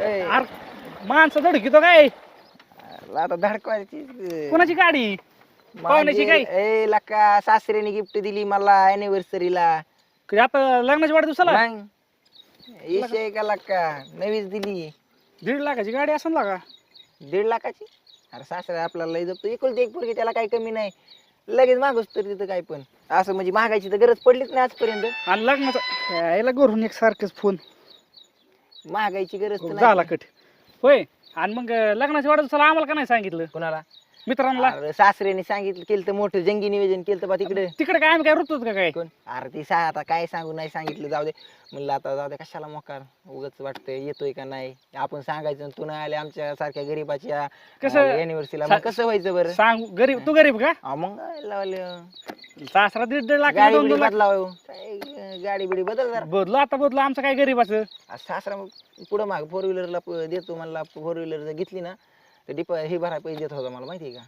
ए, अरे माणसं धडकितो काय? आता धडकवायची कोणाची गाडी? पाहुण्याची काय? ए लका सासऱ्याने गिफ्ट दिली मला अॅनिव्हर्सरीला आता लग्नाच्या वाढदिवसाला? विषय का लका? नवीच दिली. दीड लाखाची गाडी असेल ना का? दीड लाखाची? अरे सासरा आपल्याला लय जपतो. एकुलती एक पोरगी त्याला काही कमी नाही. लगेच मागूस तर तिथं काय पण. असं म्हणजे मागायची तर गरज पडलीच नाही आजपर्यंत. आणि लग्नाचा यायला घरून एक सारखंच फोन मागायची गरज तर झाला नाही. कट. होय आणि मग लग्नाच्या वाढदिवसाला आम्हाला का नाही सांगितलं? कोणाला? मित्रांना अरे सासऱ्याने सांगितलं केलं तर मोठं जंगी नियोजन केलं तर बा तिकडे. तिकडे काय आम्ही काय ऋतूच का काय? कोण? अरे ती सा आता काय सांगू नाही सांगितलं जाऊ दे. म्हणलं आता जाऊ दे कशाला मोकार? उगच वाटतंय येतोय का नाही? आपण सांगायचं आणि तू नाही आले आमच्या सारख्या गरीबाच्या कसं- युनिव्हर्सिटीला सा- कसं व्हायचं बरं? सांग गरीब तू गरीब का? हा, मग लावलं? सासरा दीड दीड लाख गाडी दोन बिडी दोन लाख बदलाव. गाडी बिडी बदल जरा. बदलो आता बदलो आमचं काय गरीबाचं? आ, सासरा मग पुढं माग फोर व्हीलरला देतो म्हणला फोर व्हीलर जर घेतली ना तर डिप हे भराय पैसे देत होता मला माहिती आहे का?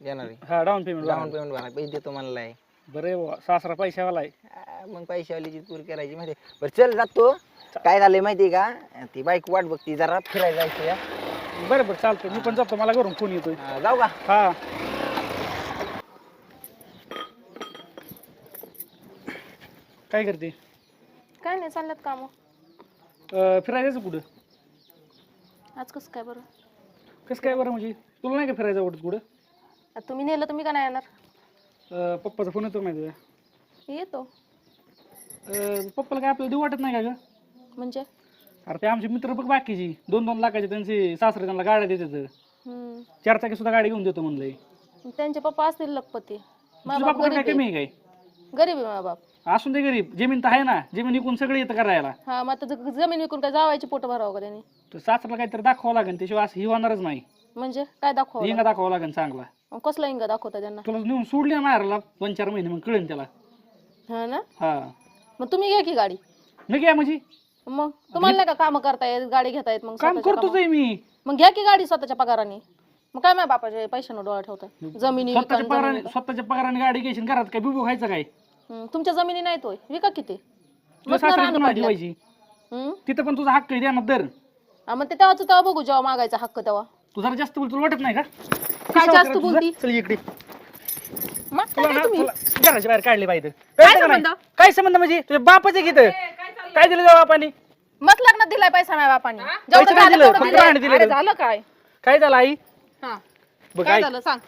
देणारी हा डाऊन पेमेंट डाऊन पेमेंट भराय पैसे देतो म्हणलाय. बरे बुवा, सासरा पैशावाला आहे. आ, मग पैशावालीची पूर करायची माहिती आहे. बरं चल जातो. काय झालंय माहिती आहे का? ती बाईक वाट बघती जरा फिरायला जायचं या बरं बरं चालतं मी पण जातो मला घरून फोन येतोय. आ, जाऊ का? हा. काय करते? काय नाही चालल्यात काम. अं, फिरायला जायचं कुठं? आज कसं काय बरं? कसं काय बरं म्हणजे? तुला नाही का फिरायचं आवडत कुठं? आता तुम्ही नेलं तर मी का नाही येणार? अं, पप्पाचा फोन येतो माहिती आहे येतो. पप्पाला काय आपल्याला देऊ वाटत नाही का ग? म्हणजे? अरे ते आमचे मित्र बघ बाकीची. दोन दोन लाखाचे त्यांचे सासरे त्यांना गाड्या देतात. हम्म. चार चाकी सुद्धा गाडी घेऊन देतो म्हणलंय. त्यांचे पप्पा असतील लखपती. तुझ्या काय गरीब कमी आहे. आहे काय? गरीब आहे मा बाप. असून दे गरीब. जमीन तर आहे ना. जमीन विकून सगळं येतं करायला. हा मग आता ज- जमीन विकून काय जावायची पोट भरावं का त्यांनी? तर सासऱ्याला काहीतरी दाखवावं लागेल त्याशिवाय असं ही होणारच नाही. म्हणजे काय दाखवा हिंगा दाखवावं लागेल चांगला. कसला इंगा दाखवता त्यांना? तुला नेऊन सोडली ना मारायला दोन चार महिने मग कळेल त्याला. हा ना? हा. मग तुम्ही घ्या की गाडी. मी काय म्हणजे. मग तुम्हाला नाही का काम करता येत गाडी घेता येत मग काम स्वतःच्या करतोच कामावर? आहे मी. मग घ्या की गाडी स्वतःच्या पगाराने. मग काय माझ्या बापाच्या पैशानं डोळा ठेवता जमिनी विका स्वतःच्या पगाराने स्वतःच्या पगाराने गाडी घ्यायची आणि घरात काय बिबू खायचं काय? तुमच्या जमिनी नाही तो विका किती? तुला मस्त सासऱ्याची रानं पुन्हा पडल्यात. ठेवायची? हम्म? तिथं पण तुझा हक्क आहे द्या ना दर. हा, मग ते तेव्हाच तेव्हा बघू जेव्हा मागायचा हक्क तेव्हा. तू जरा जास्त बोल तुला वाटत नाही का? काय जास्त बोलती? चल इकडे. मग तुला काय ना तुम्ही? तुला घराच्या बाहेर काढले पाहिजे. काय संबंध? काय संबंध म्हणजे? तुझ्या बापाचे गीत काय दिलं त्या बापाने? मस्त लग्नात दिलाय पैसा माझ्या बापाने. पैसे जेवढं नाही झालं दिलं, तेवढं फक्त दिलंय. भांडे दिले अरे रे. झालं काय? काय झालं आई? हा. बघ काय आई. झालं? सांग.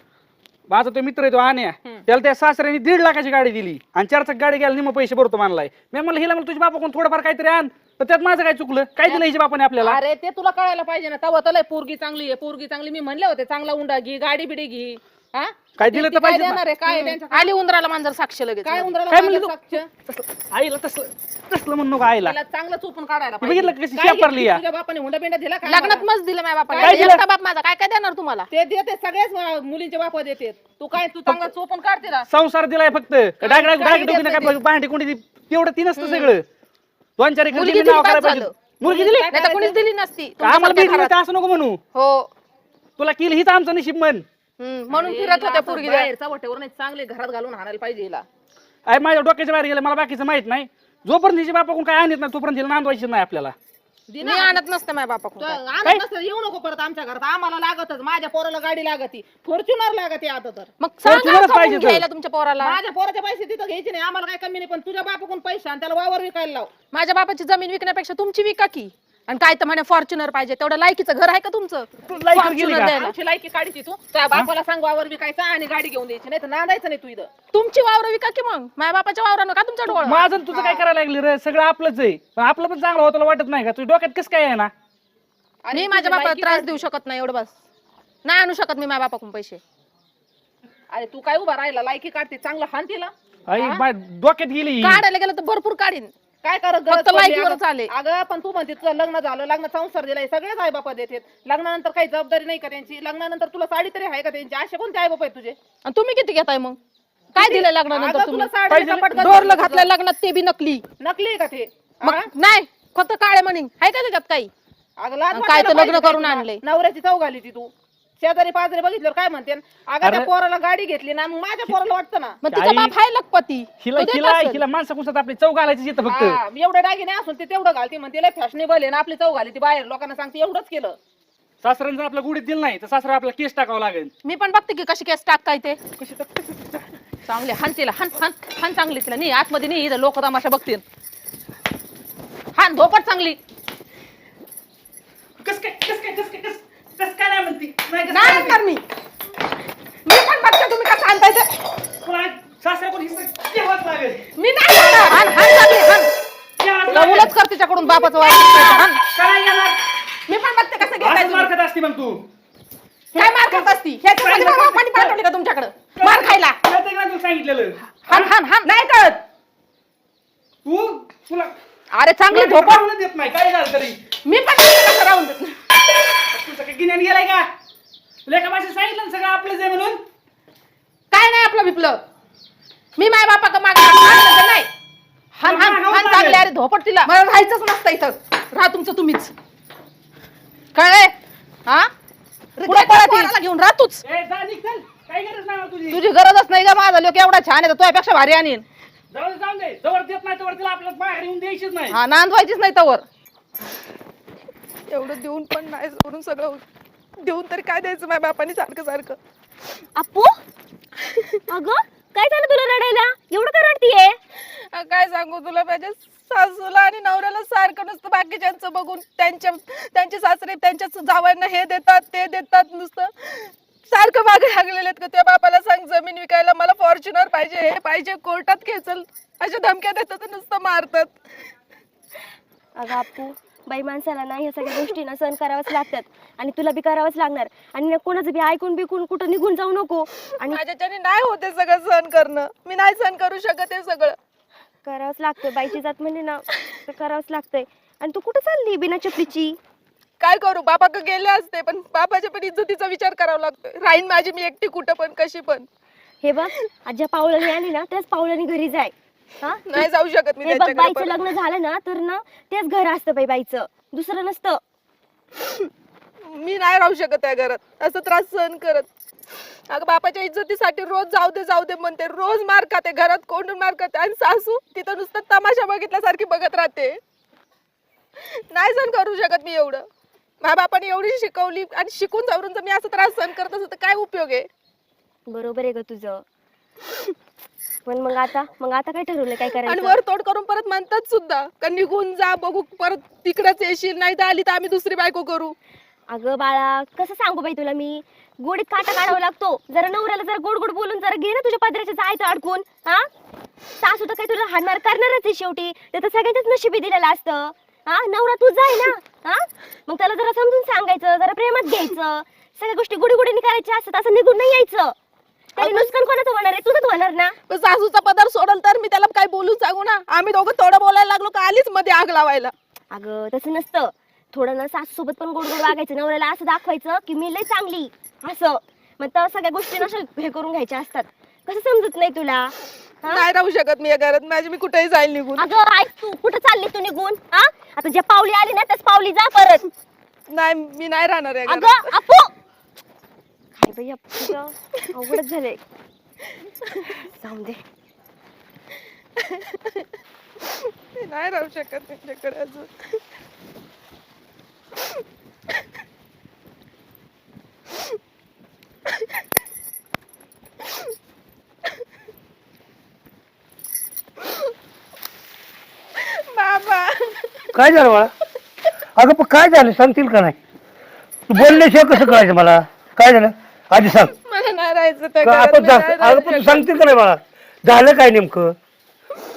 माझा तो मित्र आहे तो आण्या. त्याला त्या सासऱ्याने दीड लाखाची गाडी दिली. आणि चार चाक गाडी घ्यायला निम पैसे भरतो मानलाय मी म्हणलं हिला म्हणलं तुझ्या बापा कोण थोडंफार काहीतरी आण. तर त्यात माझं काय चुकलं? काय दिलं हिच्या बापाने आपल्याला? अरे ते तुला कळायला पाहिजे ना. तवा तलय पोरगी चांगली आहे. पोरगी चांगली मी म्हणले होते चांगला उंडा घे गाडी बिडी घे. हा? काय दिलं ती तर काय पाहिजे देणार आहे? काय त्यांच्या आली उंदराला मांजर साक्ष लगेच. काय उंदराला काय साक्ष? आईला तसलं तसलं म्हणू नका आईला. तिला चांगलं चोपून काढायला बघितलं. कशी काय शेपारली घेतली? या? तुझ्या बापाने हुंडा बिंडा दिला काय लग्नात? मस्त दिलं माझ्या काय बापाने दिलं? एकटा बाप माझा. काय काय देणार तुम्हाला? ते देते सगळ्याच वा- मुलींचे बाप देते. तू काय तू चांगलं चोपून काढ तिला संसार दिलाय फक्त. डाग डाग काही डाग देत डोकीनं नाही काय भांडी कोणी तेवढं ती नसतं सगळं. दोन चार एकर मुलगी जमीन दिली नाव काय करायला पाहिजे. झालं? मुलगी दिली? नाही तर कोणीच दिली नसती. आम्हाला तुमच्यासारख्या घरात. असं नको म्हणू? हो. तुला केली हीच आमचं नशीब म्हण. हम्म, म्हणून फिरत होत्या पोरगी द्या. बाहेरचा वटेवर नाही चांगले घरात घालून आणायला पाहिजे हिला. आई माझ्या डोक्याच्या बाहेर गेलं मला बाकीचं माहीत नाही. जोपर्यंत हिच्या बापाकडून काय आणत नाही तोपर्यंत हिला नांदवायची नाही आपल्याला. मी आणत नसते माझ्या बापाकडून काय. आणत नसतं, येऊ नको परत आमच्या घरात. आम्हाला लागतच माझ्या पोराला गाडी लागती. फॉर्च्युनर लागते आता तर. मग सांगा पाहिजे तर. घ्यायला तुमच्या पोराला. माझ्या पोराचे पैसे तिथं घ्यायचे नाही. आम्हाला काय कमी नाही पण तुझ्या बापाकडून पैसे आणि त्याला वावर विकायला लाव. माझ्या बापाची जमीन विकण्यापेक्षा तुमची विका की. आणि काय तर म्हणे फॉर्च्युनर पाहिजे. तेवढं लायकीचं घर आहे का तुमचं? लायकीवर गेली Fortuner का? द्यायला. आमची लायकी काढीची तू. त्या बापाला सांग वावर विकायचा आणि गाडी घेऊन द्यायची. नाही तर नांदायचं नाही तू इथं. तुमची वावर विका की मग? माझ्या बापाच्या वावरानं का तुमच्या डोळा? माझं आणि तुझं काय करायला लागली रे? सगळं आपलंच आहे. पण आपलं पण चांगलं होतं वाटत नाही का? तुझ्या डोक्यात कसं काय आहे ना? मी माझ्या बापाला त्रास देऊ शकत नाही एवढं बस. नाही आणू शकत मी माझ्या बापाकडून पैसे. अरे तू काय उभा राहिला? लायकी काढते चांगलं हान तिला? आई डोक्यात गेली ही. काढायला गेलं तर भरपूर काढीन. काय करत फक्त गरज पडली लायकीवरच अगं? आले. अगं पण तू म्हणते तुझं लग्न झालं लग्न संसार दिलाय सगळेच आई बापा देतात लग्नानंतर काही जबाबदारी नाही का त्यांची लग्नानंतर तुला साडी तरी आहे का त्यांची असे कोणते आई बापा आहेत तुझे आणि तुम्ही किती घेताय मग काय दिलं अगं, लग्नानंतर तुला साडी कपाट लग्नात ते बी नकली. नकली आहे का ते मग हा? नाही फक्त काळे म्हणे आहे का त्याच्यात काही अगं लाज आणि काय लग्न पाहिजे करून तुला. आणलंय. नवऱ्याची चव घाली ती तू शेजारी पाजारी बघितल्यावर काय म्हणते? अगं त्या अरे- पोराला गाडी घेतली ना मग माझ्या पोराला वाटतं ना? मग तिचा आई- बाप आहे लखपती. हिला तो देत हिला असेल. हिला माणसा कुसात आपली चौ घालायची येतं फक्त. हा, एवढे दागिने असून ते तेवढं घालते म्हणते लय फॅशनेबल आहे ना आपली चौ घाली ती बाहेर. लोकांना सांगते एवढंच केलं. सासऱ्यानं जर आपल्या गुडीत दिलं नाही तर सासरा आपला केस टाकावं लागेल. मी पण बघते की कशी केस टाकताय ते. चांगले हान तिला हान हान हान चांगली तिला. नाही आतमध्ये नाही इथं लोक तमाशा बघतील. हान धोपट चांगली. कस काय कस काय कस काय कस कस काय नाही म्हणती? नाही कसं नाही काय मी. मी पण बघते तुम्ही कसं आणताय ते? पण हिस्सा घ्यावाच लागेल? मी नाही घ्यावाच तुला लागेल. उलट कर तिच्याकडून बापाचं वाईट हान. काय येणार मी पण बघते कसं घेताय असंच तुम्ही. मार खात असती मग तू. काय मार खात असती ह्याच्यासाठी मला बापाने पाठवली का तुमच्याकडं? मार खायला. तुला सांगितलेलं? हान हान हान. नाही कळत. तू? तुला अरे चांगली तुला झोपा पाहून देत नाही. काय झालं तरी. मी पण कसं राहून देत. तुझं गिन्यान गेलाय का? तुला एका भाषेत सांगितलं ना सगळं आपलंच आहे म्हणून? काय नाही आपलं बिपलं. मी माय बापा का मागे नाही. हान हान हान चांगले अरे धोपट तिला. मला राहायचंच नसतं इथं. राहा तुमचं तुम्हीच. कळले हा? पुढे पळा घेऊन राहा तूच. ए जा निघ चल. काही गरज नाही मला तुझी. तुझी गरजच नाही का माझा. लोक एवढा छान आहे तर तुझ्यापेक्षा भारी आणीन. जाऊन दे जवळ देत नाही तवर तिला आपल्याला बाहेर येऊन द्यायचीच नाही. हा नांद व्हायचीच नाही तवर. एवढं देऊन पण नाही सोडून सगळं देऊन तरी काय द्यायचं माझ्या बापाने सारखं सारखं? अपू अगं काय झालं तुला रडायला? एवढं का रडतीये? अ, काय सांगू तुला माझ्या सासूला आणि नवऱ्याला सारखं नुसतं बाकीच्यांचं बघून त्यांच्या त्यांचे सासरे त्यांच्या जावांना हे देतात ते देतात नुसतं सारखं मागे लागलेले आहेत का त्या बापाला सांग जमीन विकायला मला फॉर्च्युनर पाहिजे हे पाहिजे कोर्टात खेचल. अशा धमक्या देतात आणि नुसतं मारतात. अगं अपू बाई माणसाला ना ह्या सगळ्या गोष्टी ना सहन करावंच लागतात. आणि तुला बी करावंच लागणार. आणि ना कोणाचं बी ऐकून बिकून कुठं निघून जाऊ नको. आणि माझ्याच्याने नाही होते सगळं सहन करणं. मी नाही सहन करू शकत हे सगळं. करावंच लागतंय बाईची जात म्हणजे ना. तर करावंच लागतंय. आणि तू कुठं चालली बिना चपलीची? काय करू? बाबा का गेले असते पण बाबाच्या पण इज्जतीचा विचार करावा लागतोय. राहीन माझी मी एकटी कुठं पण कशी पण. हे बघ आज ज्या पावलाने आली ना त्याच पावलाने घरी जाय. हा? नाही जाऊ शकत मी हे बघ त्यांच्याकडे बाईचं. लग्न झालं ना तर ना तेच घर असतं बाई बाईचं. दुसरं नसतं. मी नाही राहू शकत त्या घरात. असं त्रास सहन करत. अगं बापाच्या इज्जतीसाठी रोज जाऊ दे जाऊ दे म्हणते. रोज मार खाते घरात कोंडून मार खाते. आणि सासू तिथं नुसतं तमाशा बघितल्यासारखी बघत राहते. नाही सहन करू शकत मी एवढं. माझ्या बापाने एवढी शिकवली आणि शिकून जाऊन जर मी असं त्रास सहन करत असत तर काय उपयोग आहे? बरोबर आहे ग तुझं. पण मग आता मग आता काय ठरवलं? काय आणि करायचं वर तोड करून परत म्हणतात सुद्धा का निघून जा बघू परत तिकडच येशील नाही तर आली तर आम्ही दुसरी बायको करू. अगं बाळा कसं सांगू बाई तुला मी? गोडीत काटा काढावा लागतो. जरा नवऱ्याला जरा गोड गोड बोलून जरा घे ना तुझ्या पदराच्या जायचं अडकून हा? सासू तर काही तुला हाणमार करणारच आहे शेवटी. ते तर सगळ्यांच्याच नशिबी दिलेलं असतं. हा? नवरा तू जाय ना? हा? मग त्याला जरा समजून सांगायचं जरा प्रेमात घ्यायचं. सगळ्या गोष्टी गुडी गुडीने करायच्या असतात असं निघून नाही यायचं. त्याने नुकसान कोणाचं होणार आहे? तुझंच होणार ना? पण सासूचा पदार सोडल तर मी त्याला काय बोलून सांगू ना. आम्ही दोघं थोडं बोलायला लागलो का आलीच मध्ये आग लावायला. अगं तसं नसतं. थोडं ना सासू सोबत पण गोड गोड वागायचं. नवऱ्याला असं दाखवायचं की मी लय चांगली. असं. मग तर सगळ्या गोष्टी नशा हे करून घ्यायच्या असतात. कसं समजत नाही तुला? हा? नाही राहू शकत मी या घरात. माझी मी कुठेही जाईल निघून. अगं ऐक तू. कुठं चालली तू निघून? हा? आता ज्या पावली आली ना त्याच पावली जा परत. नाही मी नाही राहणार या घरात. अगं अपू! बाई अप्पूचं अवघडच झालंय. जाऊन दे. नाही राहू शकत त्यांच्याकडे अजून. बाबा. काय झालं बाळा? अगं पण काय झालं? सांगतील का नाही? तू बोलल्याशिवाय कसं कळायचं मला? काय झालं? आधी सांग. मला नाही राहायचं त्या का घरात, आपण अगं पण तू. सांगतील का नाही बाळा? झालं काय नेमकं?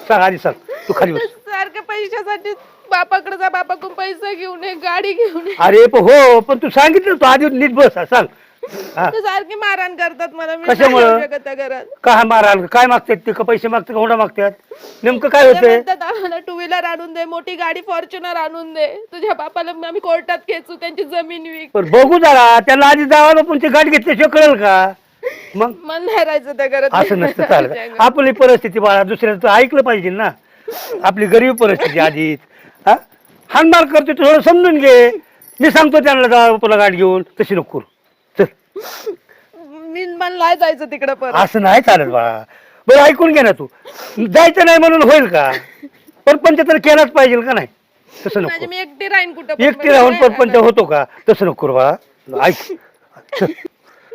सांग आधी सांग. तू खाली बस. सारख्या पैशासाठी बापाकडे जा बापाकडून पैसे घेऊन ये गाडी घेऊन ये. अरे पण हो पण तू सांगितलं तू आधी नीट बस सांग. हा. सारखी मारहाण करतात मला मी नाही कशामुळं? राहू शकत त्या घरात. का माराल काय मागतात ते? का पैसे मागतात का हुंडा मागतात? नेमकं काय ते होतंय म्हणतात आम्हाला टू व्हीलर आणून दे मोठी गाडी फॉर्च्युनर आणून दे. तुझ्या बापाला आम्ही कोर्टात खेचू त्यांची जमीन विक. पण बघू जरा त्याला आधी जावा पण ते गाठ घेतल्याशिवाय कळेल का? मग? मन नाही राहायचं त्या घरात. असं नसतं चालत आपली परिस्थिती बाळा दुसऱ्याचं ऐकलं पाहिजे ना. आपली गरीब परिस्थिती आधीच हा? हाणमार करतो थोडं समजून घे. मी सांगतो त्यांना जा तुला गाडी घेऊन तशी नको करू. मी मला नाही जायचं तिकडे परत. असं नाही चालत बाळा. बरं ऐकून घे ना तू. जायचं नाही म्हणून होईल का? परपंच तर केलाच पाहिजे का नाही? तसं नको. मी एकटी राहीन कुठं एकटी राहून परपंच होतो का? तसं नको बाळा. ऐक.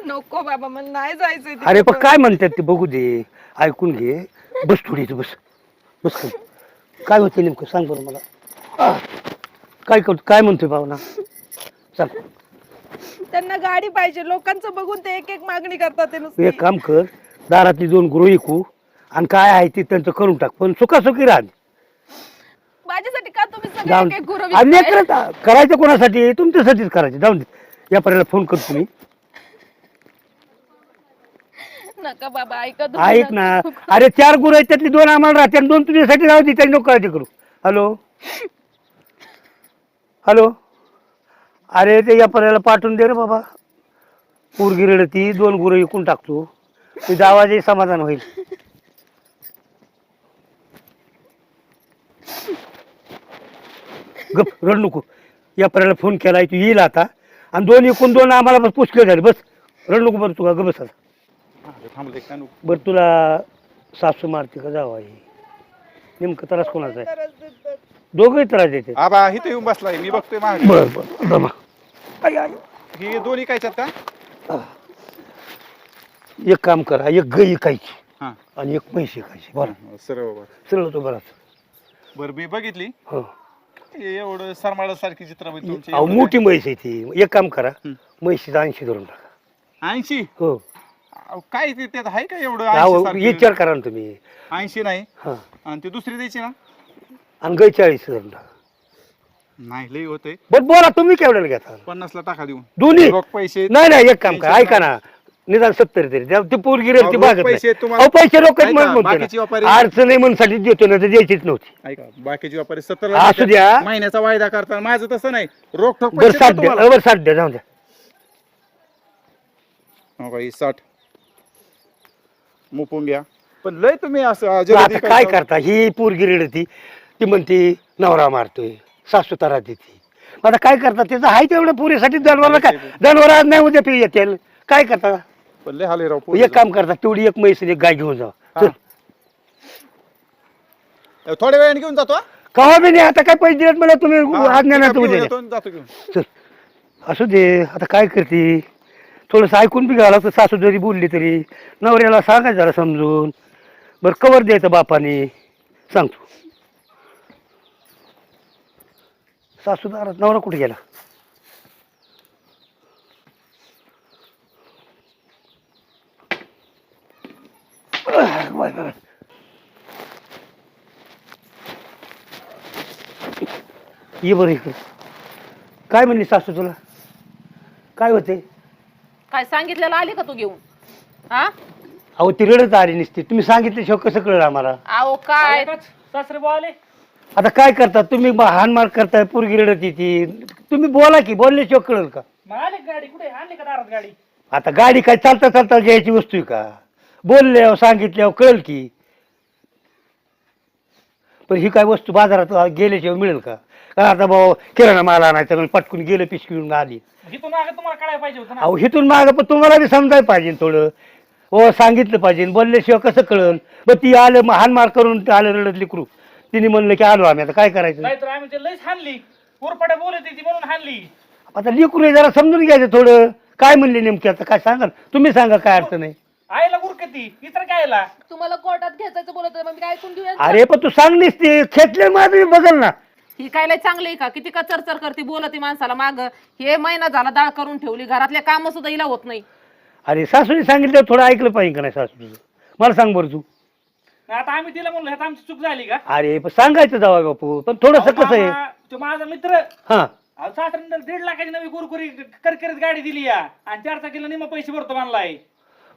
नको बाबा मला नाही जायचं तिकडे अरे पण परत. काय म्हणतात ते बघू दे. ऐकून घे. बस थोडी इथं बस. बस खाली. काय होतं नेमकं? सांग बरं मला. आह. काय करतो? काय म्हणतोय भावना? सांग. त्यांना गाडी पाहिजे. लोकांचं बघून ते एक एक मागणी करतात ते तू नुसती. एक काम कर दारातली दोन गुरु ऐकू आणि काय आहे ते त्यांचं करून टाक पण सुखासुखी राहा माझ्यासाठी का तुम्ही सगळे जाऊन एक एक गुरु आणि विकताय? करत करायचं कोणासाठी? तुमच्यासाठीच करायचं. जाऊन दे. या पर्यंत फोन करतो मी. नका बाबा ऐका तुम्ही ऐक ना. अरे चार गुरु आहेत त्यातली दोन आम्हाला राहते आणि दोन तुझ्यासाठी राहू दे त्यांनी नको काळजी करू. हॅलो हॅलो अरे ते या पर्याला पाठवून दे रे बाबा. पोरगी रडती दोन गुरु विकून टाकतो. तुझा आवाजही समाधान होईल. गप रड नको. या पर्याला फोन केलाय तू येईल आता. आणि दोन एकूण दोन आम्हाला बस पुष्कळ झाले बस. रड नको बरं तू का ग बस आता. थांबले का नको? बरं तुला सासू मारते का जावा आहे नेमकं त्रास कोणाचा आहे. दोघंही त्रास देते आबा इथे येऊन बसलाय मी बघतोय मागे. बर बर आई, आई. ही दोन्ही कायच्यात का? एक काम करा एक गाय ऐकायची हा. आणि एक म्हैस ऐकायची बरं. सरळ बाबा चल तो बराच बरं मी बघितली. हो. हे एवढं सरमाडा सारखी चित्र तुमची अहो मोठी म्हैस आहे ती. एक काम करा हं. म्हैशीचा ऐंशी धरून टाका. ऐंशी? हो. अहो, काय ते त्यात आहे का एवढं अहो, 80 सारखं? विचार करा ना तुम्ही. ऐंशी नाही? हा. आणि ते दुसरी द्यायची ना? आणि गाय चाळीस धरून टाका. नाही लई होते बरं बोला तुम्ही केवढ्याला घेता? पन्नासला टाका देऊन. दोन्ही? रोख पैसे नाही नाही एक काम करा ऐका ना. निदान सत्तर तरी. द्या. ती पोरगी रे ती अहो, भागत पैसे नाही. तुम्हाला- अहो, पैसे रोख ऐका, बाकीची व्यापारी- अडचण आहे म्हणून देतो ना तर द्यायचीच नव्हती. ऐका बाकीची व्यापारी सत्तर असू द्या. महिन्याचा वायदा करता माझं तसं नाही. रोख ठोक बरं पैसे साठ द्या तुम्हाला. बरं साठ द्या जाऊ द्या. हो का, ही साठ. मुपून घ्या. पण लय तुम्ही असं आता काय करता. करता? ही पोरगी रेडती. ती म्हणते नवरा मारतोय. सासू तारा देते आता काय करता त्याचं आहे तेवढं पुरीसाठी जनावरला काय? जनावर आज नाही उद्या पी येतील काय करता पण लय हाले राव एक. काम करता तेवढी एक म्हैस आणि एक गाय घेऊन जा. थोड्या वेळाने घेऊन जातो हा? कवा बी नाही आता काय पैसे दिलेत मला तुम्ही? आज्ञा नाही पिकअप तुम्ही घेऊन दिल्या. येतो आणि जातो घेऊन. चल. असू दे आता काय करते? थोडंसं ऐकून बी घाला तर सासू जरी बोलली तरी. नवऱ्याला सांगायचं जरा समजून. बरं कवर द्यायचं बापाने. सांगतो. सासूदारात नवरा कुठे गेला. ये बरं इकडे. काय म्हणली सासू तुला? काय होते काय सांगितलेलं आली का तू घेऊन? हा? अहो ती रडत आली नसती. तुम्ही सांगितल्याशिवाय कसं कळलं आम्हाला? अहो काय? सासरे बुवा आले? आता काय करता तुम्ही बा- हाणमार करताय पोरगी रडत येते. तुम्ही बोला की बोलल्याशिवाय कळलं का? गाडी कुठे? आणली का दारात गाडी? आता गाडी काय चालता चालता घ्यायची वस्तू आहे का? बोलल्यावर सांगितल्यावर कळेल की. पण ही काय वस्तू बाजारात गेल्याशिवाय मिळेल का? का आता भाऊ किराणा माल आणायचा म्हणून पटकून गेलं पिशवीून आली. इथून मागे तुम्हाला कळायला पाहिजे होतं ना. अहो हिथून माग पण तुम्हाला बी समजायला पाहिजे थोडं. हो सांगितलं पाहिजे. बोलल्याशिवाय कसं कळन मग ती आलं मग हानमार करून ते आलं रडत लिकरू. तिने म्हणलं की आलो आम्ही आता काय करायचं? नाहीतर आम्ही ते लईच हाणली. पोरपड्या बोलत होती म्हणून हाणली. आता लिकरू जरा समजून घ्यायचं थोडं. काय म्हणले नेमकी आता? काय सांगा ना. तुम्ही सांगा काय अर्थ नाही आईला गुरकती इतर काय आला तुम्हाला कोर्टात घ्यायचं बोलत होते, मग मी ऐकून घेऊया अरे पण तू सांगलीस ते खेचले माझं बघल ना. ही काय लय चांगली आहे का? किती का चरचर करते बोलती माणसाला माग. हे महिना झाला डाळ करून ठेवली घरातले काम सुद्धा हिला होत नाही. अरे सासूने सांगितलं थोडं ऐकलं पाहिजे का नाही सासू मला सांग बरं तू. आता आम्ही तिला म्हणलो ह्यात आमची चूक झाली का? अरे पण सांगायचं जावा बापू पण थोडस कसं आहे? मामा, तो माझा मित्र. हा. सासऱ्यानं दीड लाखाची नवी कुरकुरी करकरीत गाडी दिली या. आणि चार चाकीला निम पैसे भरतो म्हणलाय.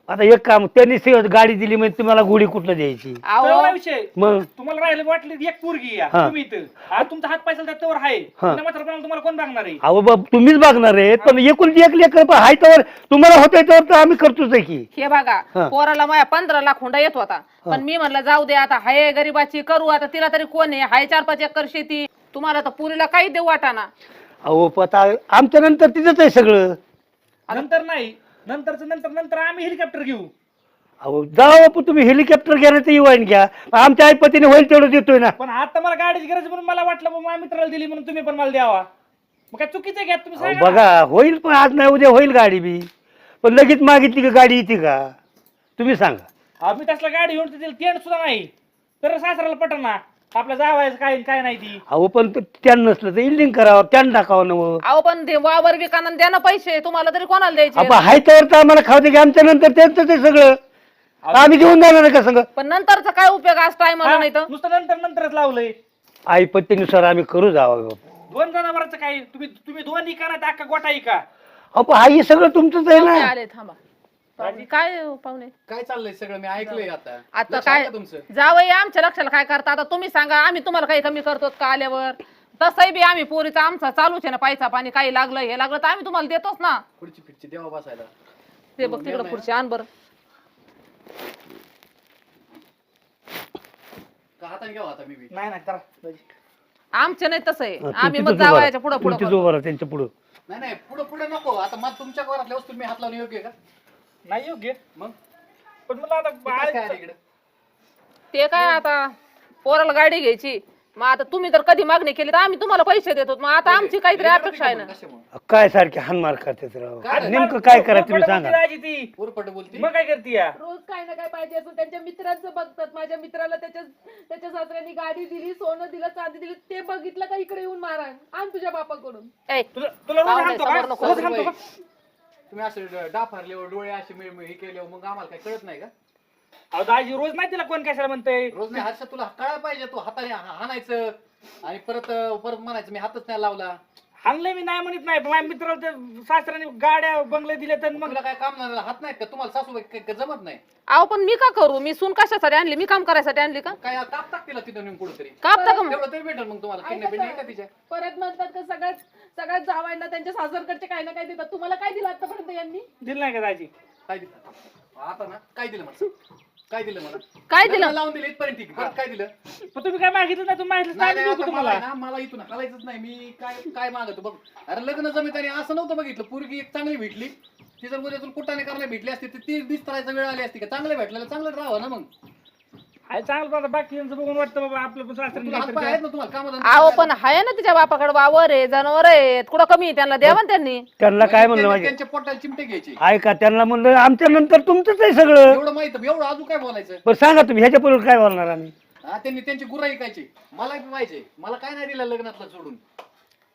आता एक काम त्यांनी से- गाडी दिली म्हणजे तुम्हाला गोळी कुठलं द्यायची? अहो. तेवढा विषय. मग? तुम्हाला राहिले वाटले एक पोरगी या हा. तुम्ही इथं. आज तुमचा हात पैसा त्याच्यावर आहे. हा. मात्र तुम्हाला कोण बघणार आहे? अहो बाब तुम्हीच बघणार आहेत पण एकूण एक लेकर हाय तर तुम्हाला होतंय तर तर आम्ही करतोच आहे की. हे बघा हा. पोराला माझ्या पंधरा लाख हुंडा येत होता. पण मी म्हणलं जाऊ दे आता हाय गरीबाची करू आता तिला तरी कोण आहे? हाय चार पाच एकर शेती. तुम्हाला तर पुरीला काही देऊ वाटाना अहो पण आता आमच्या नंतर तिथंच आहे सगळं. नंतर नाही. नंतरच नंतर नंतर आम्ही हेलिकॉप्टर घेऊ. अहो जाऊ बापू तुम्ही हेलिकॉप्टर घ्या तर येऊन घ्या. आमच्या ऐपतीने होईल तेवढं देतोय ना. पण आता मला गाडीची गरज म्हणून मला वाटलं बाबा माझ्या मित्राला दिली म्हणून तुम्ही पण मला द्यावा. मग काय चुकीचं का? तुम्ही अहो, सांगा ना. बघा होईल पण आज नाही उद्या होईल गाडी बी. पण लगेच मागितली का गाडी येते का? तुम्ही सांगा. आम्ही तसला गाडी घेऊन तिला तेल सुद्धा नाही. तर सासऱ्याला पटन. ना आपल्या जावायचं काय काय नाही ती. अहो पण त्यान नसलं तर इल्डिंग करावं त्यान टाकावं नवं. अहो पण ते वावर विकाना द्या ना पैसे तुम्हाला तरी कोणाला द्यायचे? आपण हाय तर तर आम्हाला खाऊ दे की आमच्या नंतर त्यांचं ते सगळं. आम्ही घेऊन जाणार आहे का सगळं पण नंतरचा काय उपयोग आज टायमाला नाही तर? नुसतं नंतर नंतरच लावलंय. ऐपतीनुसार आम्ही करू जावं दोन जनावरांचं काय तुम्ही तुम्ही दोन इका ना अख्खा गोटा इका. अहो पण हा हे सगळं तुमचंच आहे ना. आले थांबा. पाहुणे, काय हो, पाहुणे? काय चाललंय सगळं? मी ऐकलंय आता. आता लक्ष आहे काय? का तुमचं. जावई आमच्या लक्षाला काय करता? आता तुम्ही सांगा आम्ही तुम्हाला काही कमी करतो का आल्यावर? तसंही बी आम्ही पोरीचा आमचा चालूच आहे ना पायचा पाणी काही लागलं हे लागलं तर आम्ही तुम्हाला देतोच ना. पुढची फिटची देवा बसायला. ते बघ तिकडे पुढची आण बरं. का हाताने घ्यावा आता मी बी? नाही नाही करा आमचे नाही तसं आहे. हा, आम्ही मग. जावायच्या पुढे पुढे राहा, त्यांच्या पुढं. नाही नाही पुढे पुढे नको. आता मग तुमच्या घरातल्या वस्तू मी हात लावून योग्य आहे का? नाही योग्य. मग? पण मला आता बाळ- इकडे ते काय आता पोराला गाडी घ्यायची. मग आता तुम्ही जर कधी मागणी केली तर आम्ही तुम्हाला पैसे देतो. मग आता आमची काहीतरी अपेक्षा आहे ना? कशामुळे काय सारखे हानमार करतात राव? काय? नेमकं काय करायचं तुम्ही सांगा. बोलती राहायची ती. उरपट बोलती? मग काय करते या? रोज काय ना काय पाहिजे असं त्यांच्या मित्रांचं बघतात. माझ्या मित्राला त्याच्या त्याच्या सासऱ्यांनी गाडी दिली सोनं दिलं चांदी दिली. ते बघितलं का इकडे येऊन मारा आण तुझ्या बापाकडून. ए, तुला तुला रोज पाहुणे, हाणतो का? समोर नको. रोज हाणतो का? तुम्ही असं डाफारल्यावर डोळे असे मिळ- मिळ- हे केल्यावर मग आम्हाला काय कळत नाही का? अहो दाजी रोज नाही तिला कोण कशाला म्हणतंय? रोज नाही हर्षा तुला कळायला पाहिजे तू हाताने हा- हाणायचं. आणि परत परत म्हणायचं मी हातच नाही लावला. हाणलंय मी नाही म्हणत नाही. पण माझ्या मित्राला ते सासऱ्याने गाड्या बंगले दिले तर मग तुला काय काम नाही हात नाहीत का? तुम्हाला सासूबाई काय- काय जमत नाही? अहो पण मी का करू? मी सून कशासाठी आणली? मी काम करायसाठी आणली का? काय काप टाक तिला तिथं नेऊन कुठेतरी. कापता का मग? तेवढं तरी भेटेल मग तुम्हाला. किडनॅप ऐका नाही का तिच्या? परत म्हणतात का सगळ्यात सगळ्यात जावायला त्यांच्या सासरकडचे काय ना काय देतात. तुम्हाला काय दिलं आतापर्यंत यांनी? दिलं नाही का दाजी? काय दिलं? आता ना? काय दिलं मला काय दिलं मला? काय दिलं? लग्न लावून दिलं इथपर्यंत ठीक. आहे. परत काय दिलं? पण तुम्ही काय मागितलं नाही? तुम्ही मागितलं नाही नाही मला तुम्हाला. आहे ना मला इथून हलायचंच नाही. मी काय काय मागतो बघ. अरे लग्न जमीत आणि असं नव्हतं बघितलं. पोरगी एक चांगली भेटली. ती जर उद्या तुला कुठाने करायला भेटली असती तर ती दिसतायचं वेळ आली असती का? चांगलं भेटलेलं चांगलं राहावं ना मग. आहे चांगलं पण आता बाकी यांचं बघून वाटतं बाबा आपलं पण सासऱ्याने तुला काहीतरी हातपाय आहेत ना तुम्हाला कामाला अहो पण आहे ना तिच्या बापाकडे वावर आहे जनावर आहेत. कुठं कमी आहे त्यांना? द्यावा ना त्यांनी. त्यांना काय म्हणलं माझे त्यांच्या पोटाला चिमटे घ्यायचे. ऐका त्यांना म्हणलं आमच्या नंतर तुमचंच आहे सगळं. एवढं माहीत एवढं अजून काय बोलायचं? बरं सांगा तुम्ही ह्याच्या पुढे काय बोलणार आम्ही? हा त्यांनी त्यांची गुरा ऐकायची मला बी पाहिजे. मला काय नाही दिलं लग्नातलं सोडून.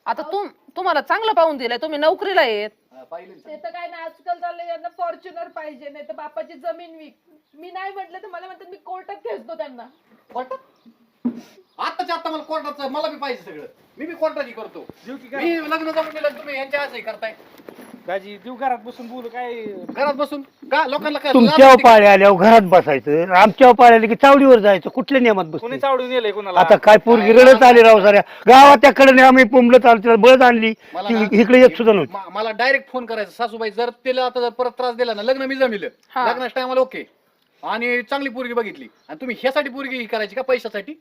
आता तुम तुम्हाला चांगलं पाहून दिलंय तुम्ही नोकरीला आहेत. हा, पाहिलं. ते तर काय नाही आजकाल चाललंय यांना फॉर्च्युनर पाहिजे नाही तर बापाची जमीन विक. मी नाही म्हटलं तर मला म्हणतात मी कोर्टात खेचतो त्यांना. कोर्टात? आताच्या आता मला कोर्टाचं मला बी पाहिजे सगळं. मी बी कोर्टाची करतो. देऊ की काय? मी लग्न जमून दिलं तुम्ही यांच्या असंही करताय. देऊ घरात बसून बोलू काय? घरात बसून? का लोकांना काय तुमच्या लाज वाटते का? पाळे आल्यावर घरात बसायचं आमच्या पाळे आले की चावडीवर जायचं कुठल्या नियमात कोणी बसतो चावडून नेलंय कोणाला? आता काय पोरगी रडत आली राव साऱ्या. गावात त्याकडे आम्ही पुंबलं चालतो बळद आणली. मला ती ना- इकडे येत सुद्धा नव्हती. मा- मला डायरेक्ट फोन करायचा. सासूबाई जर तिला आता जर परत त्रास दिला ना लग्न मी जमिलं. लग्नाच्या टायमाला ओके आणि चांगली पोरगी बघितली. आणि तुम्ही ह्यासाठी पोरगी ही करायची का पैशासाठी?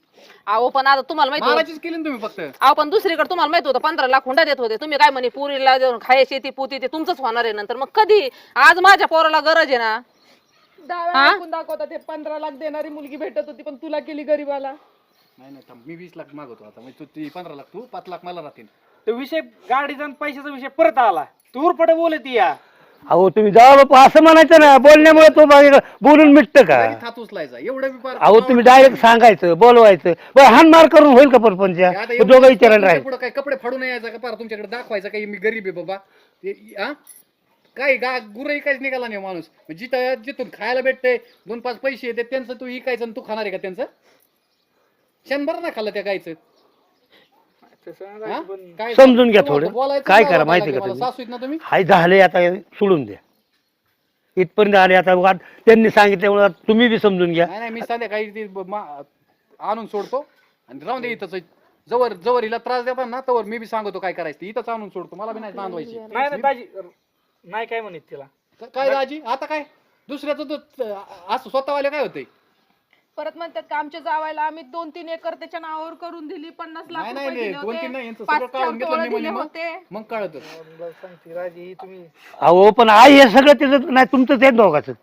अहो पण आता तुम्हाला माहिती होतं- महाराजीच केली ना तुम्ही फक्त. अहो पण दुसरीकडे तुम्हाला माहीत होतं पंधरा लाख हुंडा देत होते. तुम्ही काय म्हणे पुरीला देऊन खायची ती पुती ते तुमचंच होणार आहे नंतर. मग कधी? आज माझ्या पोराला गरज आहे ना? हा? दाखवतात हे पंधरा लाख देणारी मुलगी भेटत होती पण तुला केली गरीबाला. नाही नाही थांब, मी वीस लाख मागवतो आता. म्हणजे तू ती पंधरा लाख तू पाच लाख मला राहतील. तो विषय गाडीचा आणि पैशाचा विषय परत आला. तूर पटे बोलत या. अहो तुम्ही जावा बापू असं म्हणायचं ना बोलण्यामुळे तो बाई बोलून मिटतं का? लगेच हात उचलायचा एवढं फार- अहो तुम्ही डायरेक्ट सांगायचं बोलवायचं. बरं हानमार करून होईल का परपंच आता एवढं दोघं विचारायला तुमच्या राहील. पुढं काय कपडे फाडून यायचा का? पार तुमच्याकडे दाखवायचं काही मी गरीब आहे बाबा. ते- हा? काय गा गुरं इकायच निघाला नाही माणूस. जिथं जिथून खायला भेटते दोन पाच पैसे येते त्यांचं तू इकायचं आणि तू खाणार आहे का त्यांचं? शंभर ना खाल्लं त्या गायचं हा? काय समजून घ्या तुम्हाला थोडं. बोलायचं काय नाही करा माहिती का मला. तुम्ही? सासू आहेत ना तुम्ही हाय झाले आता सोडून द्या इथपर्यंत आले आता त्यांनी सांगितल्यामुळे आता तुम्ही बी समजून घ्या नाही नाही मी संध्याकाळी ती ब- मा- आणून सोडतो आणि राहून दे इथंच जवळ जवळ हिला त्रास देतात ना तवर मी बी सांगतो काय करायचं ते. इथंच आणून सोडतो मला बी नाही बांधवायची नाही नाही दाजी नाही काय म्हणत तिला काय राजी आता काय दुसऱ्याचं तो असं स्वतःवाले काय होतंय परत म्हणतात का आमच्या जावायला आम्ही दोन तीन एकर त्याच्या नावावर करून दिली पन्नास लाख नाही नाही रुपये नाही दिले दोन तीन होते. नाही यांचं पाच सगळं काढून चार घेतलं तोळे निम्मं दिले निम्मं. होते. मग कळत अहो पण आई हे सगळं त्याचं नाही तुमचंच आहे दोघाचं.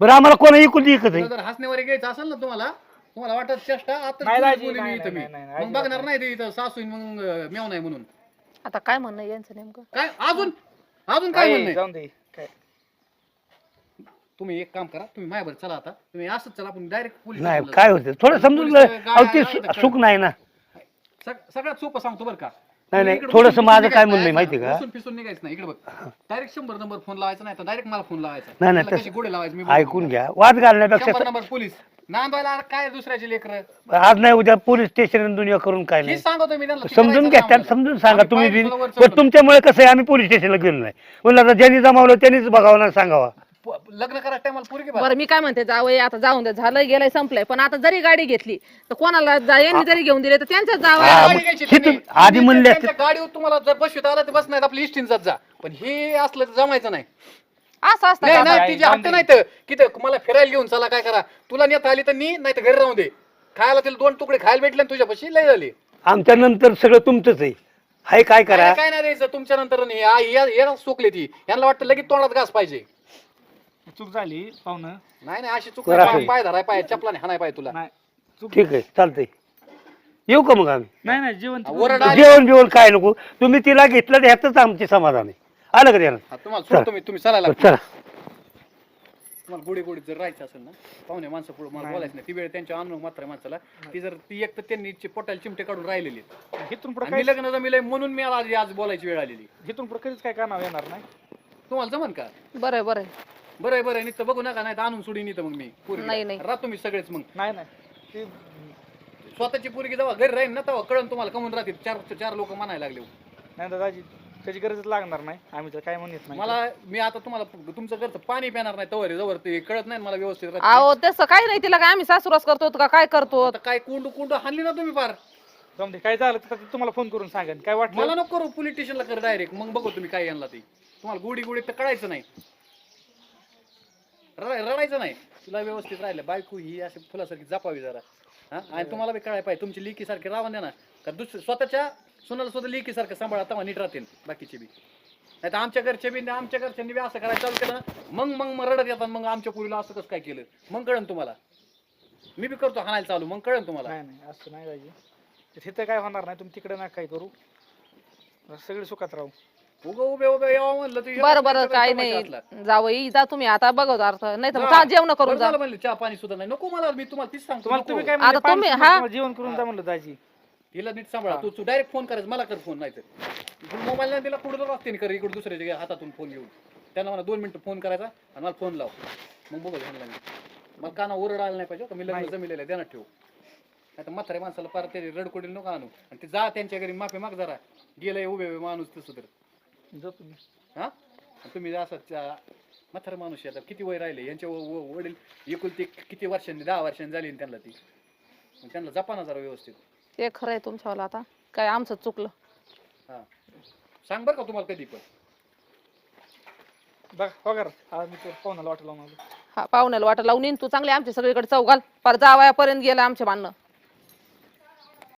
बरं आम्हाला कोण इकून एकच आहे? जर हसण्यावर घ्यायचं असेल ना तुम्हाला तुम्हाला वाटत चेष्टा आता नाही, तुम्ही दाजी, बोलली नाही, मी इथं नाही, मी. नाही, नाही, मग बघणार नाही. ते इथं सासू मग मेव नाही म्हणून. आता काय म्हणणं आहे यांचं नेमकं? काय अजून? अजून काय म्हणणं आहे? जाऊन दे. तुम्ही एक काम करा तुम्ही माझ्यावर चला आता. तुम्ही असंच चला आपण डायरेक्ट पोलीस नाही काय. होतं? थोडं समजून अहो ते सु- सुख नाही ना. सग- सगळ्यात सोपं सांगतो बरं का. नाही, नाही, थोडंसं माझं काय म्हणणं आहे नाही, माहिती का? उचलून पिसून निघायचं नाही. इकडे बघ. डायरेक्ट शंभर नंबर फोन लावायचा नाही तर डायरेक्ट मला फोन लावायचा. नाही, नाही, त्याला तसं- कशी गोडे लावायचे मी ऐकून घ्या. वाद घालण्यापेक्षा नंबर पोलीस. नांदवायला काय दुसऱ्याचे लेकर? आज नाही उद्या पोलीस स्टेशन दुनिया करून काय नाही. सांगतो मी त्यांना. समजून घ्या त्याला आहे. समजून सांगा आम्ही तुम्ही बी पण चढलो. तुमच्यामुळे कसं आहे आम्ही पोलीस स्टेशनला गेलो नाही. म्हणलं आता ज्यांनी जमावलं त्यांनीच बघावं ना सांगावा. प- लग्न करा टायमाला पोरगी बघा. बरं मी काय म्हणते जावई आता जाऊन दे. झालं गेलंय संपलंय. पण आता जरी गाडी घेतली तर कोणाला जा- यांनी जरी घेऊन दिले तर त्यांच्याच जावं हा, गाडी मग घ्यायची हे तुम्ही. तू- आधी तुम्ही म्हणले त्यांच्या गाडीवर तुम्हाला जर बसवीत आला तर बस नाही आपली इष्टीन जात जा. पण हे असलं तर जमायचं नाही. असं असतं नाही का? नाही नाही, तिचे हट्ट नाही तर की मला फिरायला घेऊन चला काय करा? तुला नेता आली तर नी नाही तर घरी राहू दे. खायला तिला दोन तुकडे खायला भेटले ना तुझ्या पशी लय झाली. आमच्या नंतर सगळं तुमचंच आहे. हाय काय करा? काय काय नाही द्यायचं तुमच्या नंतर चुकले ती. यांना वाटतं लगेच तोंडात घास पाहिजे. चूक झाली पाहुणं. नाही नाही अशी चूक बरं नाही. आहे. पाय धराय पाय चपलाने हाणाय पाय तुला. नाही चूक ठीक आहे चालतंय. येऊ का मग आम्ही? नाही नाही जेवण ओरड. जेवण जेवण काय नको? तुम्ही तिला घेतलं तर ह्यातच आमचे समाधान आहे. आलं का त्याला? हा, तुम्हाला सोडतो मी तुम्ही बरं, चला. तुम्हाला गोडी गोडी जर राहायचं असेल ना पाहुणे माणसं पुढे मला बोलायचं नाही. ती वेळ त्यांच्या अनुभव मात्र माणसाला. ती जर ती एक तर त्यांनी ची- पोटाला चिमटे काढून राहिलेली आहेत. इथून पुढे आणि मी लग्न जमिलंय म्हणून मी आज आज बोलायची वेळ आलेली इथून पुढे कधीच काय कानावर येणार नाही. तुम्हाला जमन का? बरं आहे, बरं. आहे. बरं आहे बरं आहे. नुसतं बघू नका नाही तर आणून सोडीन इथं मग मी. नाही, नाही. राहतो मी सगळेच मग. नाही नाही. ते स्वतःची पोरगी जेव्हा घरी राहील ना तेव्हा कळण तुम्हाला कमून राहतील. चार चार लोक म्हणायला लागले नाही दादाजी त्याची गरजच लागणार नाही. आम्ही तर काय म्हणत नाही. मला मी आता तुम्हाला तुमचं घरचं पाणी पिणार नाही तवर जवळ ते कळत नाही ना मला व्यवस्थित राहते. अहो तसं काही नाही तिला काय आम्ही सासूरस करतो का काय करतो? आता काय कुंडू कुंडू हाणली ना तुम्ही फार? जाऊन दे काय झालं तर तुम्हाला फोन करून सांगेन. काय वाटलं? मला नको करू पोलीस स्टेशनला कर डायरेक्ट मग बघू तुम्ही काय यांना ते. तुम्हाला गोडी गोडी तर कळायचं नाही. रडाय- रडायचं नाही. तुला व्यवस्थित राहिलं. बायको ही अशी फुलासारखी जपावी जरा. हा? आणि तुम्हाला बी कळाय पाहिजे? तुमची लिकीसारखी राहा द्या ना. का दुसरं स्वतःच्या सुनाला स्वतः लिकीसारखं सांभाळा तेव्हा नीट राहतील बाकीचे बी. नाही तर आमच्या घरचे बी आमच्या घरच्यांनी बी असं करायला चालू केलं ना मग मग मग रडत येतात. मग आमच्या पुरीला असं कसं काय केलं? मग कळन तुम्हाला. मी बी करतो हाणायला चालू. मग कळन तुम्हाला. नाही नाही असं नाही पाहिजे तिथं काय होणार नाही. तुम्ही तिकडे ना काय करू. सगळे सुखात राहू. उगं उभे उभे यावं म्हणलं बरं बरं काय. नाही. जावई जा तुम्ही आता बघा अर्थ नाही तर जा. जेवण करून बरं जा. झालं म्हणलं, चहा पाणी सुद्धा नाही. नको मला मी तुम्हाला तीच सांगतो तुम्हाला. तुम्ही काय आता म्हणले, तुम्ही- हा. तुम्हाला जेवण करून जा म्हणलं दाजी. तिला नीट सांभाळा. तू तू डायरेक्ट फोन करायचं मला कर फोन नाही तर मोबाईल नाही तिला कुठं लागते कर इकडे दुसऱ्याच्या हातातून फोन घेऊन. त्यांना मला दोन मिनिटं फोन करायचा आणि मला फोन लाव. मग बघू ह्यांना मी मला काना ओरड आला नाही पाहिजे का? मी लग्न जमिलेलं आहे ध्यानात ठेवू. नाही तर म्हाताऱ्या माणसाला पार ते रडकोडील नको आणू. आणि ते जा त्यांच्या घरी माफी माग जरा. गेलंय उभे उभे माणूस तसं तर. जा तुम्ही हा? तुम्ही असं म्हातारा माणूस आहे आता किती वय राहिले? यांचे व- व- वडील एकुलती किती वर्षांनी दहा वर्षांनी झाली ना त्यांना ती? मग त्यांना जपा ना जरा व्यवस्थित. ते खरं आहे तुमच्यावाला आता. काय आमचं चुकलं. हा. सांग बरं का तुम्हाला कधी पण. बघा वगैरे आज मी वाटलं हा पाहुण्याला वाटा लावून येईन तू. चांगले आमच्या सगळीकडे चौघाल पर जावयापर्यंत गेलं आमच्या बांधणं